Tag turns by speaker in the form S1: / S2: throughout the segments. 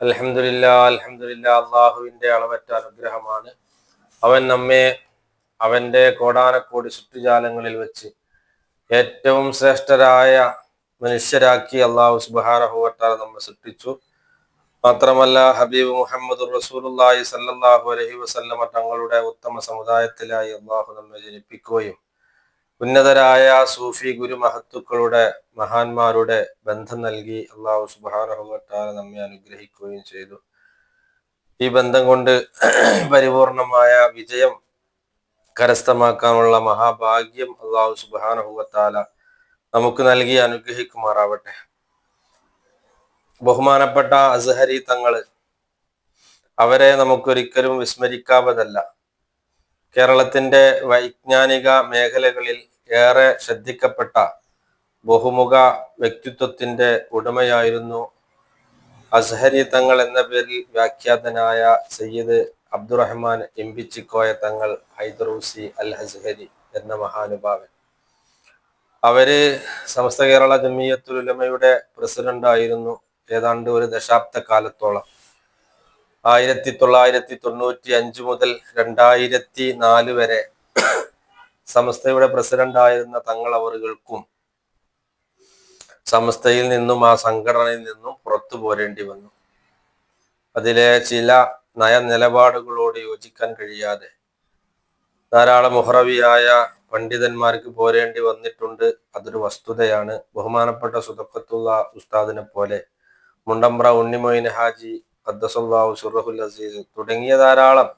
S1: അലഹമില്ല അലഹമില്ല അള്ളാഹുവിന്റെ അളവറ്റ അനുഗ്രഹമാണ്. അവൻ നമ്മെ അവന്റെ കോടാനക്കോടി ചുറ്റുജാലങ്ങളിൽ വെച്ച് ഏറ്റവും ശ്രേഷ്ഠരായ മനുഷ്യരാക്കി അള്ളാഹു സുബാനഹുവട്ടാൽ നമ്മെ സൃഷ്ടിച്ചു. മാത്രമല്ല ഹബീബ് മുഹമ്മദ് റസൂലുല്ലാഹി സല്ലാഹു അലഹി വസല്ലമ തങ്ങളുടെ ഉത്തമ സമുദായത്തിലായി അള്ളാഹു നമ്മെ ജനിപ്പിക്കുകയും ഉന്നതരായ സൂഫി ഗുരു മഹത്തുക്കളുടെ മഹാന്മാരുടെ ബന്ധം നൽകി അള്ളാഹു സുബാനഹുവട്ടാൽ നമ്മെ അനുഗ്രഹിക്കുകയും ചെയ്തു. ഈ ബന്ധം കൊണ്ട് പരിപൂർണമായ വിജയം കരസ്ഥമാക്കാനുള്ള മഹാഭാഗ്യം അള്ളാഹു സുബാനഹുവത്താല നമുക്ക് നൽകി അനുഗ്രഹിക്കുമാറാവട്ടെ. ബഹുമാനപ്പെട്ട അസഹരി തങ്ങൾ അവരെ നമുക്കൊരിക്കലും വിസ്മരിക്കാവതല്ല. കേരളത്തിന്റെ വൈജ്ഞാനിക മേഖലകളിൽ ഏറെ ശ്രദ്ധിക്കപ്പെട്ട ബഹുമുഖ വ്യക്തിത്വത്തിന്റെ ഉടമയായിരുന്നു അസ്ഹരി തങ്ങൾ എന്ന പേരിൽ വ്യാഖ്യാതനായ സയ്യിദ് അബ്ദുറഹ്മാൻ എംപിച്ചിക്കോയ തങ്ങൾ ഹൈദറൂസി അൽ ഹസ്ഹരി എന്ന മഹാനുഭാവൻ. അവർ സമസ്ത കേരള ജമിയത്തുൽ ഉലമയുടെ പ്രസിഡന്റ് ആയിരുന്നു ഏതാണ്ട് ഒരു ദശാബ്ദ കാലത്തോളം. ആയിരത്തി തൊള്ളായിരത്തി തൊണ്ണൂറ്റി അഞ്ച് മുതൽ രണ്ടായിരത്തി നാല് വരെ സമസ്തയുടെ പ്രസിഡന്റ് ആയിരുന്ന തങ്ങൾ അവറുകൾക്കും സമസ്തയിൽ നിന്നും ആ സംഘടനയിൽ നിന്നും പുറത്തു പോരേണ്ടി വന്നു. അതിലെ ചില നയനിലപാടുകളോട് യോജിക്കാൻ കഴിയാതെ ധാരാളം മുഹറവിയായ പണ്ഡിതന്മാർക്ക് പോരേണ്ടി വന്നിട്ടുണ്ട്. അതൊരു വസ്തുതയാണ്. ബഹുമാനപ്പെട്ട സുതക്കത്തുള്ള ഉസ്താദിനെ പോലെ മുണ്ടമ്പ്ര ഉണ്ണിമൊയിൻ ഹാജി ഖദ്ദസുല്ലാഹു സുറഹുൽ അസീസ് തുടങ്ങിയ ധാരാളം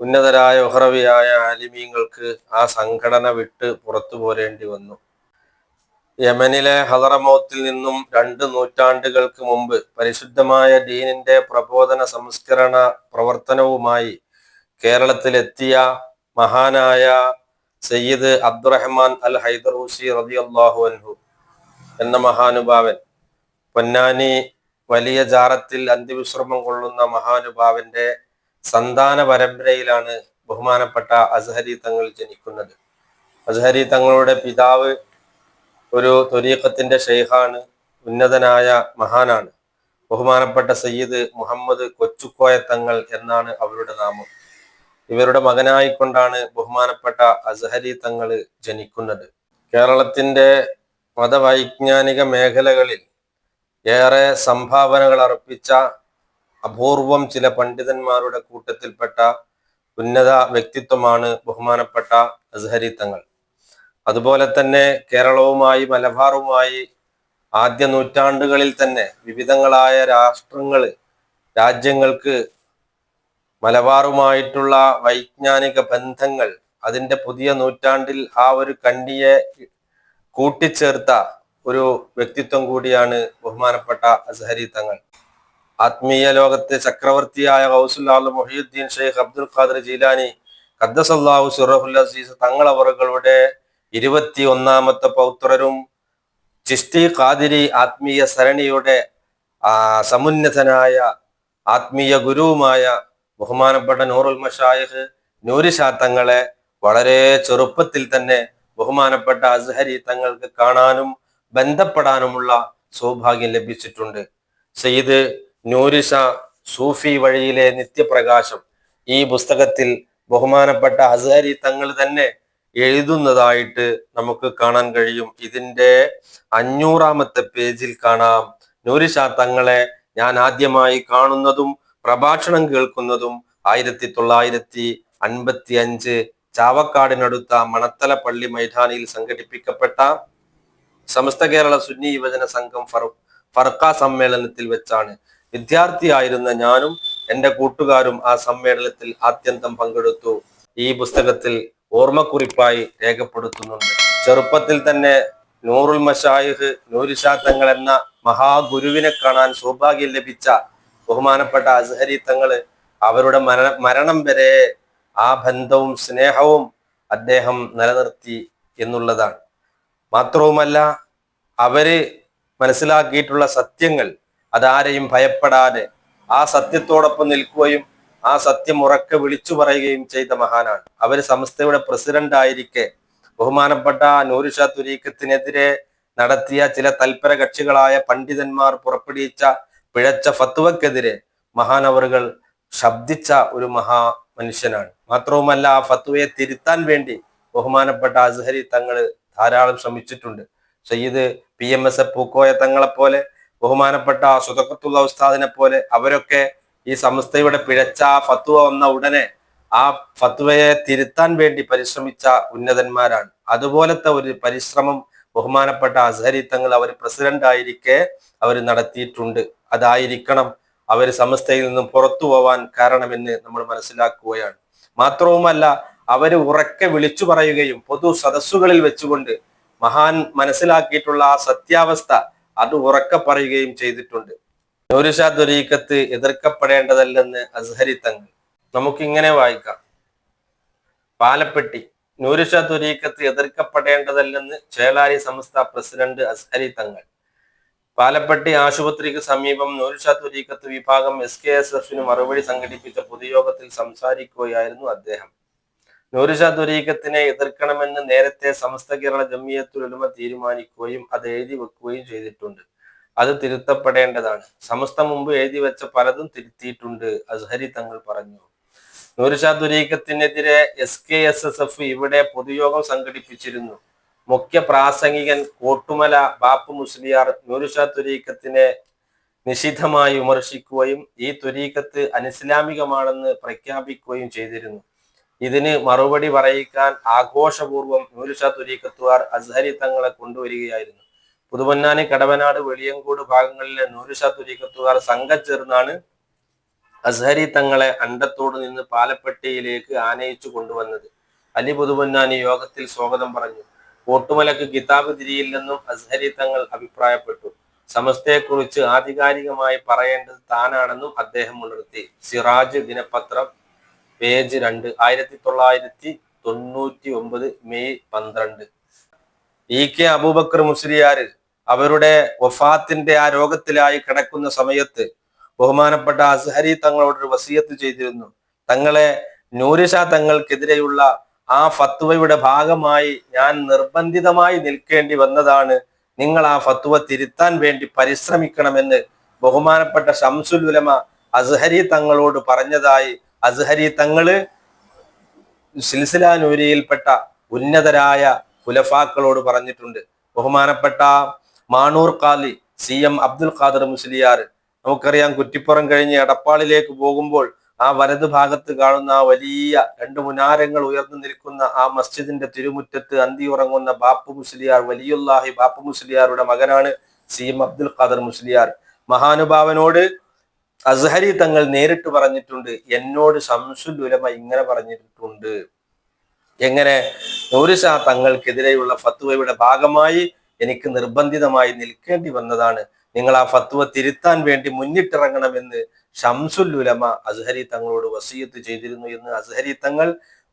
S1: ഉന്നതരായ ഉഹറവിയായ ആലിമീങ്ങൾക്ക് ആ സംഘടന വിട്ട് പുറത്തു പോരേണ്ടി വന്നു. യമനിലെ ഹലറമോത്തിൽ നിന്നും രണ്ട് നൂറ്റാണ്ടുകൾക്ക് മുമ്പ് പരിശുദ്ധമായ ദീനിന്റെ പ്രബോധന സംസ്കരണ പ്രവർത്തനവുമായി കേരളത്തിലെത്തിയ മഹാനായ സയ്യിദ് അബ്ദുറഹ്മാൻ അൽ ഹൈദറൂസി റളിയല്ലാഹു അൻഹു എന്ന മഹാനുഭാവൻ പൊന്നാനി വലിയ ജാറത്തിൽ അന്ത്യവിശ്രമം കൊള്ളുന്ന മഹാനുഭാവന്റെ സന്താന പരമ്പരയിലാണ് ബഹുമാനപ്പെട്ട അസ്ഹരി തങ്ങൾ ജനിക്കുന്നത്. അസ്ഹരി തങ്ങളുടെ പിതാവ് ഒരു തൊരീഖത്തിന്റെ ഷെയ്ഖാണ് ഉന്നതനായ മഹാനാണ്. ബഹുമാനപ്പെട്ട സയ്യിദ് മുഹമ്മദ് കൊച്ചുക്കോയ തങ്ങൾ എന്നാണ് അവരുടെ നാമം. ഇവരുടെ മകനായിക്കൊണ്ടാണ് ബഹുമാനപ്പെട്ട അസഹരി തങ്ങൾ ജനിക്കുന്നത്. കേരളത്തിന്റെ മതവൈജ്ഞാനിക മേഖലകളിൽ ഏറെ സംഭാവനകൾ അർപ്പിച്ച അപൂർവം ചില പണ്ഡിതന്മാരുടെ കൂട്ടത്തിൽപ്പെട്ട ഉന്നത വ്യക്തിത്വമാണ് ബഹുമാനപ്പെട്ട അസ്ഹരി തങ്ങൾ. അതുപോലെ തന്നെ കേരളവുമായി മലബാറുമായി ആദ്യ നൂറ്റാണ്ടുകളിൽ തന്നെ വിവിധങ്ങളായ രാഷ്ട്രങ്ങൾ രാജ്യങ്ങൾക്ക് മലബാറുമായിട്ടുള്ള വൈജ്ഞാനിക ബന്ധങ്ങൾ അതിന്റെ പുതിയ നൂറ്റാണ്ടിൽ ആ ഒരു കണ്ണിയെ കൂട്ടിച്ചേർത്ത ഒരു വ്യക്തിത്വം കൂടിയാണ് ബഹുമാനപ്പെട്ട അസ്ഹരി തങ്ങൾ. ആത്മീയ ലോകത്തെ ചക്രവർത്തിയായ ഹൗസുല്ലാഹു മൊഹീദ്ദീൻ ഷെയ്ഖ് അബ്ദുൽ ഖാദർ ജീലാനി ഖദ്ദസല്ലാഹു സുറഹുൽ അസീസ് തങ്ങൾ അവറുകളുടെ ഇരുപത്തി ഒന്നാമത്തെ പൗത്രരും ചിസ്തി ഖാദിരി ആത്മീയ സരണിയുടെ ആ സമുന്നതനായ ആത്മീയ ഗുരുവുമായ ബഹുമാനപ്പെട്ട നൂറുൽ മഷായിഖ് നൂരിഷാ തങ്ങളെ വളരെ ചെറുപ്പത്തിൽ തന്നെ ബഹുമാനപ്പെട്ട അസ്ഹരി തങ്ങൾക്ക് കാണാനും ബന്ധപ്പെടാനുമുള്ള സൗഭാഗ്യം ലഭിച്ചിട്ടുണ്ട്. സയ്യിദ് നൂരിഷ സൂഫി വഴിയിലെ നിത്യപ്രകാശം ഈ പുസ്തകത്തിൽ ബഹുമാനപ്പെട്ട ഹസാരി തങ്ങൾ തന്നെ എഴുതുന്നതായിട്ട് നമുക്ക് കാണാൻ കഴിയും. ഇതിന്റെ അഞ്ഞൂറാമത്തെ പേജിൽ കാണാം. നൂരിഷ തങ്ങളെ ഞാൻ ആദ്യമായി കാണുന്നതും പ്രഭാഷണം കേൾക്കുന്നതും ആയിരത്തി തൊള്ളായിരത്തി അൻപത്തി അഞ്ച് ചാവക്കാടിനടുത്ത മണത്തല പള്ളി മൈതാനിയിൽ സംഘടിപ്പിക്കപ്പെട്ട സമസ്ത കേരള സുന്നി യുവജന സംഘം ഫർക്ക സമ്മേളനത്തിൽ വെച്ചാണ്. വിദ്യാർത്ഥിയായിരുന്ന ഞാനും എന്റെ കൂട്ടുകാരും ആ സമ്മേളനത്തിൽ ആത്യന്തം പങ്കെടുത്തു. ഈ പുസ്തകത്തിൽ ഓർമ്മക്കുറിപ്പായി രേഖപ്പെടുത്തുന്നുണ്ട്. ചെറുപ്പത്തിൽ തന്നെ നൂറുൽ മഷായിഹ് നൂരിഷാ തങ്ങൾ എന്ന മഹാഗുരുവിനെ കാണാൻ സൗഭാഗ്യം ലഭിച്ച ബഹുമാനപ്പെട്ട അസ്ഹരി തങ്ങൾ അവരുടെ മരണ മരണം വരെ ആ ബന്ധവും സ്നേഹവും അദ്ദേഹം നിലനിർത്തി എന്നുള്ളതാണ്. മാത്രവുമല്ല അവർ മനസ്സിലാക്കിയിട്ടുള്ള സത്യങ്ങൾ അതാരെയും ഭയപ്പെടാതെ ആ സത്യത്തോടൊപ്പം നിൽക്കുകയും ആ സത്യം ഉറക്കെ വിളിച്ചു പറയുകയും ചെയ്ത മഹാനാണ്. അവർ സംസ്ഥയുടെ പ്രസിഡന്റ് ആയിരിക്കെ ബഹുമാനപ്പെട്ട നൂരുഷ തുരീക്കത്തിനെതിരെ നടത്തിയ ചില തൽപര കക്ഷികളായ പണ്ഡിതന്മാർ പുറപ്പെടുവിച്ച പിഴച്ച ഫത്വക്കെതിരെ മഹാനവറുകൾ ശബ്ദിച്ച ഒരു മഹാ മനുഷ്യനാണ്. മാത്രവുമല്ല ആ ഫത്വയെ തിരുത്താൻ വേണ്ടി ബഹുമാനപ്പെട്ട അസ്ഹരി തങ്ങൾ ധാരാളം ശ്രമിച്ചിട്ടുണ്ട്. Sayyid P M S Pookkoya തങ്ങളെപ്പോലെ ബഹുമാനപ്പെട്ട സുതക്കത്തുള്ള ഉസ്താദിനെ പോലെ അവരൊക്കെ ഈ സംസ്ഥയുടെ പിഴച്ച ഫത്വ വന്ന ഉടനെ ആ ഫത്വയെ തിരുത്താൻ വേണ്ടി പരിശ്രമിച്ച ഉന്നതന്മാരാണ്. അതുപോലത്തെ ഒരു പരിശ്രമം ബഹുമാനപ്പെട്ട അസഹരി തങ്ങൾ അവർ പ്രസിഡന്റ് ആയിരിക്കെ അവർ നടത്തിയിട്ടുണ്ട്. അതായിരിക്കണം അവർ സമസ്തയിൽ നിന്നും പുറത്തു പോവാൻ കാരണമെന്ന് നമ്മൾ മനസ്സിലാക്കുകയാണ്. മാത്രവുമല്ല അവർ ഉറക്കെ വിളിച്ചു പറയുകയും പൊതു സദസ്സുകളിൽ വെച്ചുകൊണ്ട് മഹാൻ മനസ്സിലാക്കിയിട്ടുള്ള ആ സത്യാവസ്ഥ അത് ഉറക്കെ പറയുകയും ചെയ്തിട്ടുണ്ട്. നൂരുഷാ ദുരീക്കത്ത് എതിർക്കപ്പെടേണ്ടതല്ലെന്ന് അസ്ഹരി തങ്ങൾ. നമുക്കിങ്ങനെ വായിക്കാം. പാലപ്പെട്ടി നൂരിഷ ദുരീക്കത്ത് എതിർക്കപ്പെടേണ്ടതല്ലെന്ന് ചേളാരി സംസ്ഥ പ്രസിഡന്റ് അസ്ഹരി തങ്ങൾ. പാലപ്പെട്ടി ആശുപത്രിക്ക് സമീപം നൂരിഷ ദുരീക്കത്ത് വിഭാഗം എസ് കെ എസ് എഫിന് മറുപടി സംഘടിപ്പിച്ച പൊതുയോഗത്തിൽ സംസാരിക്കുകയായിരുന്നു അദ്ദേഹം. ത്വരീക്കത്തിനെ എതിർക്കണമെന്ന് നേരത്തെ സമസ്ത കേരള ജമ്മിയത്തുൽ ഉലമ തീരുമാനിക്കുകയും അത് എഴുതി വെക്കുകയും ചെയ്തിട്ടുണ്ട്. അത് തിരുത്തപ്പെടേണ്ടതാണ്. സമസ്ത മുമ്പ് എഴുതി വെച്ച പലതും തിരുത്തിയിട്ടുണ്ട് അസ്ഹരി തങ്ങൾ പറഞ്ഞു. ത്വരീക്കത്തിനെതിരെ S K S S F ഇവിടെ പൊതുയോഗം സംഘടിപ്പിച്ചിരുന്നു. മുഖ്യ പ്രാസംഗികൻ കോട്ടുമല ബാപ്പു മുസ്ലിയാർ നൂരുഷാ തുരീക്കത്തിനെ നിഷിദ്ധമായി വിമർശിക്കുകയും ഈ തുരീക്കത്ത് അനിസ്ലാമികമാണെന്ന് പ്രഖ്യാപിക്കുകയും ചെയ്തിരുന്നു. ഇതിന് മറുപടി പറയിക്കാൻ ആഘോഷപൂർവം നൂരുഷാ തുരീക്കത്തുകാർ അസ്ഹരി തങ്ങളെ കൊണ്ടുവരികയായിരുന്നു. പുതുപൊന്നാനി കടവനാട് വെളിയങ്കോട് ഭാഗങ്ങളിലെ നൂരുഷാ തുരീക്കത്തുകാർ സംഘം ചേർന്നാണ് അസ്ഹരി തങ്ങളെ അണ്ടത്തോട് നിന്ന് പാലപ്പെട്ടിയിലേക്ക് ആനയിച്ചു കൊണ്ടുവന്നത്. അലി പുതുപൊന്നാനി യോഗത്തിൽ സ്വാഗതം പറഞ്ഞു. കോട്ടുമലക്ക് കിതാബ് തിരിയില്ലെന്നും അസ്ഹരി തങ്ങൾ അഭിപ്രായപ്പെട്ടു. സമസ്തയെക്കുറിച്ച് ആധികാരികമായി പറയേണ്ടത് താനാണെന്നും അദ്ദേഹം ഉണർത്തി. സിറാജ് ദിനപത്രം പേജ് രണ്ട്. ആയിരത്തി തൊള്ളായിരത്തി തൊണ്ണൂറ്റി ഒമ്പത് മെയ് പന്ത്രണ്ട്. ഇ കെ അബൂബക്കർ മുസ്ലിയാർ അവരുടെ വഫാത്തിന്റെ ആ രോഗത്തിലായി കിടക്കുന്ന സമയത്ത് ബഹുമാനപ്പെട്ട അസ്ഹരി തങ്ങളോട് ഒരു വസീയത്ത് ചെയ്തിരുന്നു. തങ്ങളെ നൂരിഷ തങ്ങൾക്കെതിരെയുള്ള ആ ഫത്വയുടെ ഭാഗമായി ഞാൻ നിർബന്ധിതമായി നിൽക്കേണ്ടി വന്നതാണ്. നിങ്ങൾ ആ ഫത്വ തിരുത്താൻ വേണ്ടി പരിശ്രമിക്കണമെന്ന് ബഹുമാനപ്പെട്ട ഷംസുൽ ഉലമ അസ്ഹരി തങ്ങളോട് പറഞ്ഞതായി അസ്ഹരി തങ്ങൾ സിൽസിലാനൂരിയിൽപ്പെട്ട ഉന്നതരായ കുലഫാക്കളോട് പറഞ്ഞിട്ടുണ്ട്. ബഹുമാനപ്പെട്ട മാണൂർ കാലി സി എം അബ്ദുൽ ഖാദർ മുസ്ലിയാർ നമുക്കറിയാം കുറ്റിപ്പുറം കഴിഞ്ഞ് എടപ്പാളിലേക്ക് പോകുമ്പോൾ ആ വലത് ഭാഗത്ത് കാണുന്ന ആ വലിയ രണ്ട് മുനാരങ്ങൾ ഉയർന്നു നിൽക്കുന്ന ആ മസ്ജിദിന്റെ തിരുമുറ്റത്ത് അന്തി ഉറങ്ങുന്ന ബാപ്പു മുസ്ലിയാർ വലിയുല്ലാഹി ബാപ്പു മുസ്ലിയാരുടെ മകനാണ് സി എം അബ്ദുൽ ഖാദർ മുസ്ലിയാർ. മഹാനുഭാവനോട് അസ്ഹരി തങ്ങൾ നേരിട്ട് പറഞ്ഞിട്ടുണ്ട് എന്നോട് ശംസുൽ ഉലമ ഇങ്ങനെ പറഞ്ഞിട്ടുണ്ട്. എങ്ങനെ? നൂറിഷാ തങ്ങൾക്കെതിരെയുള്ള ഫത്വയുടെ ഭാഗമായി എനിക്ക് നിർബന്ധിതമായി നിൽക്കേണ്ടി വന്നതാണ്. നിങ്ങൾ ആ ഫത്വ തിരുത്താൻ വേണ്ടി മുന്നിട്ടിറങ്ങണമെന്ന് ഷംസുൽ ഉലമ അസ്ഹരി തങ്ങളോട് വസീയത്ത് ചെയ്തിരുന്നു എന്ന് അസ്ഹരി തങ്ങൾ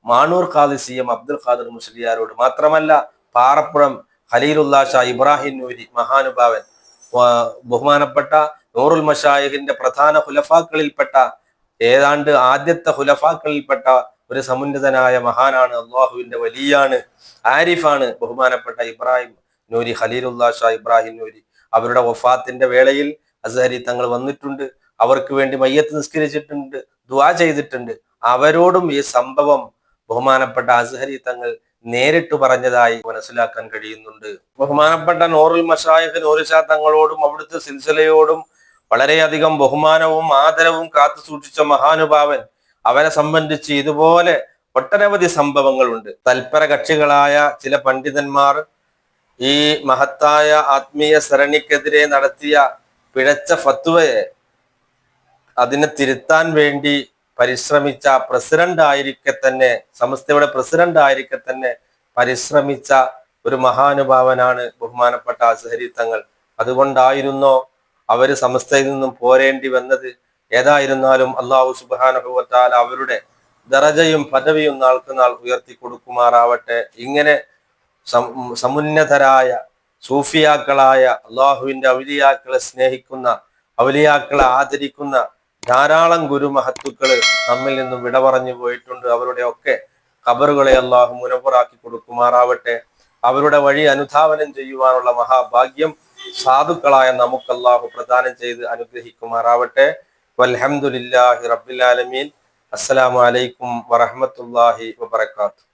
S1: മാണൂർ ഖാദി സി എം അബ്ദുൽ ഖാദർ മുസ്ലിയാരോട് മാത്രമല്ല പാറപ്പുറം ഖലീലുല്ലാ ഷാ ഇബ്രാഹിം നൂരി മഹാനുഭാവൻ ബഹുമാനപ്പെട്ട നൂറുൽ മഷായിഹിന്റെ പ്രധാന ഹുലഫാക്കളിൽപ്പെട്ട ഏതാണ്ട് ആദ്യത്തെ ഹുലഫാക്കളിൽപ്പെട്ട ഒരു സമുന്നതനായ മഹാനാണ് അള്ളാഹുവിന്റെ വലിയാണ് ആരിഫാണ് ബഹുമാനപ്പെട്ട ഇബ്രാഹിം നൂരി ഖലീലുല്ലാ ഷാ ഇബ്രാഹിം നൂരി. അവരുടെ വഫാത്തിന്റെ വേളയിൽ അസഹരി തങ്ങൾ വന്നിട്ടുണ്ട് അവർക്ക് വേണ്ടി മയ്യത്ത് നിസ്കരിച്ചിട്ടുണ്ട് ദുവാ ചെയ്തിട്ടുണ്ട്. അവരോടും ഈ സംഭവം ബഹുമാനപ്പെട്ട അസഹരി തങ്ങൾ നേരിട്ട് പറഞ്ഞതായി മനസ്സിലാക്കാൻ കഴിയുന്നുണ്ട്. ബഹുമാനപ്പെട്ട നോറുൽ മഷായഫ് നോറിഷ തങ്ങളോടും അവിടുത്തെ സിൽസിലയോടും വളരെയധികം ബഹുമാനവും ആദരവും കാത്തു സൂക്ഷിച്ച മഹാനുഭാവൻ അവനെ സംബന്ധിച്ച് ഇതുപോലെ ഒട്ടനവധി സംഭവങ്ങളുണ്ട്. തൽപര കക്ഷികളായ ചില പണ്ഡിതന്മാർ ഈ മഹത്തായ ആത്മീയ സരണിക്കെതിരെ നടത്തിയ പിഴച്ച ഫത്വയെ അതിനെ തിരുത്താൻ വേണ്ടി പരിശ്രമിച്ച പ്രസിഡന്റ് ആയിരിക്കെ തന്നെ സംസ്ഥയുടെ പ്രസിഡന്റ് ആയിരിക്കെ തന്നെ പരിശ്രമിച്ച ഒരു മഹാനുഭാവനാണ് ബഹുമാനപ്പെട്ട അസഹരി തങ്ങൾ. അതുകൊണ്ടായിരുന്നോ അവർ സമസ്തയിൽ നിന്നും പോരേണ്ടി വന്നത് ഏതായിരുന്നാലും അള്ളാഹു സുബാനുഭവത്താൽ അവരുടെ ദറജയും പദവിയും നാൾക്ക് നാൾ ഉയർത്തി കൊടുക്കുമാറാവട്ടെ. ഇങ്ങനെ സമുന്നതരായ സൂഫിയാക്കളായ അള്ളാഹുവിന്റെ അവലിയാക്കളെ സ്നേഹിക്കുന്ന അവലിയാക്കളെ ആദരിക്കുന്ന ധാരാളം ഗുരുമഹത്തുക്കൾ നമ്മിൽ നിന്നും വിട പറഞ്ഞു പോയിട്ടുണ്ട്. അവരുടെ ഒക്കെ ഖബറുകളെ അള്ളാഹു മുനപ്പുറാക്കി കൊടുക്കുമാറാവട്ടെ. അവരുടെ വഴി അനുധാവനം ചെയ്യുവാനുള്ള മഹാഭാഗ്യം സാധുക്കളായ നമുക്ക് അള്ളാഹു പ്രദാനം ചെയ്ത് അനുഗ്രഹിക്കുമാറാവട്ടെ. വൽഹംദുലില്ലാഹി റബ്ബിൽ ആലമീൻ. അസ്സലാമു അലൈക്കും വറഹ്മത്തുള്ളാഹി വബറകാതുഹു.